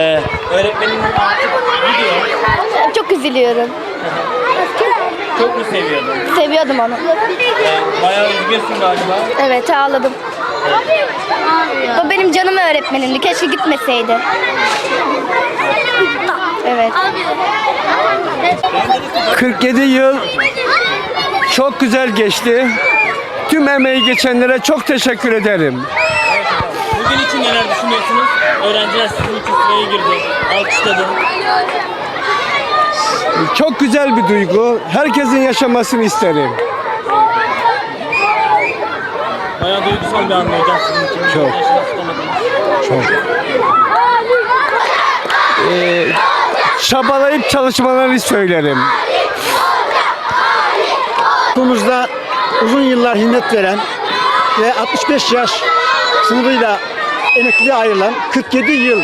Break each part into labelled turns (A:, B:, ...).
A: Ee, öğretmenin artık gidiyor.
B: Çok üzülüyorum.
A: Çok mu seviyordun?
B: Seviyordum onu.
A: Ee, bayağı üzgünsün galiba.
B: Evet ağladım. O benim canım öğretmenimdi. Keşke gitmeseydi. Evet.
C: 47 yıl çok güzel geçti. Tüm emeği geçenlere çok teşekkür ederim.
A: Bugün için neler düşünüyorsunuz? Öğrenciler sizin için sıraya girdi. Alkışladı.
C: Çok güzel bir duygu. Herkesin yaşamasını isterim.
A: Bayağı duygusal bir an hocam sizin için.
C: Çok. Çok. Ee, çabalayıp çalışmalarını söylerim.
D: Toplumumuzda uzun yıllar hizmet veren ve 65 yaş sınırıyla emekliliğe ayrılan 47 yıl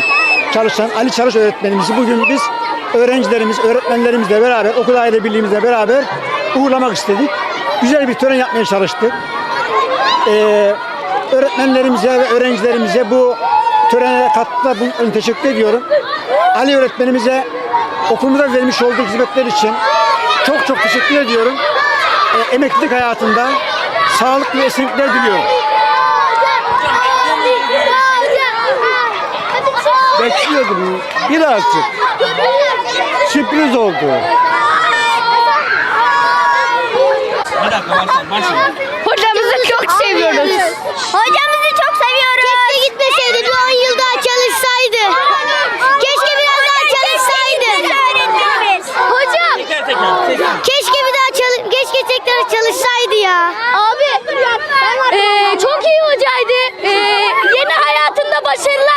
D: çalışan Ali Çalış öğretmenimizi bugün biz öğrencilerimiz, öğretmenlerimizle beraber, okul aile birliğimizle beraber uğurlamak istedik. Güzel bir tören yapmaya çalıştık. Ee, öğretmenlerimize ve öğrencilerimize bu törene katkıda bunun teşekkür ediyorum. Ali öğretmenimize okulumuza vermiş olduğu hizmetler için çok çok teşekkür ediyorum. Ee, emeklilik hayatında sağlıklı ve esenlikler diliyorum.
C: Bekliyordum birazcık. Sürpriz oldu.
B: Hocamızı çok seviyoruz. Hocamızı çok seviyoruz. Keşke gitmeseydi bir 10 yıl daha çalışsaydı. Keşke biraz daha çalışsaydı. Hocam. Keşke bir daha çalış keşke tekrar çalışsaydı ya. Abi. Ee, çok iyi hocaydı. Ee, yeni hayatında başarılar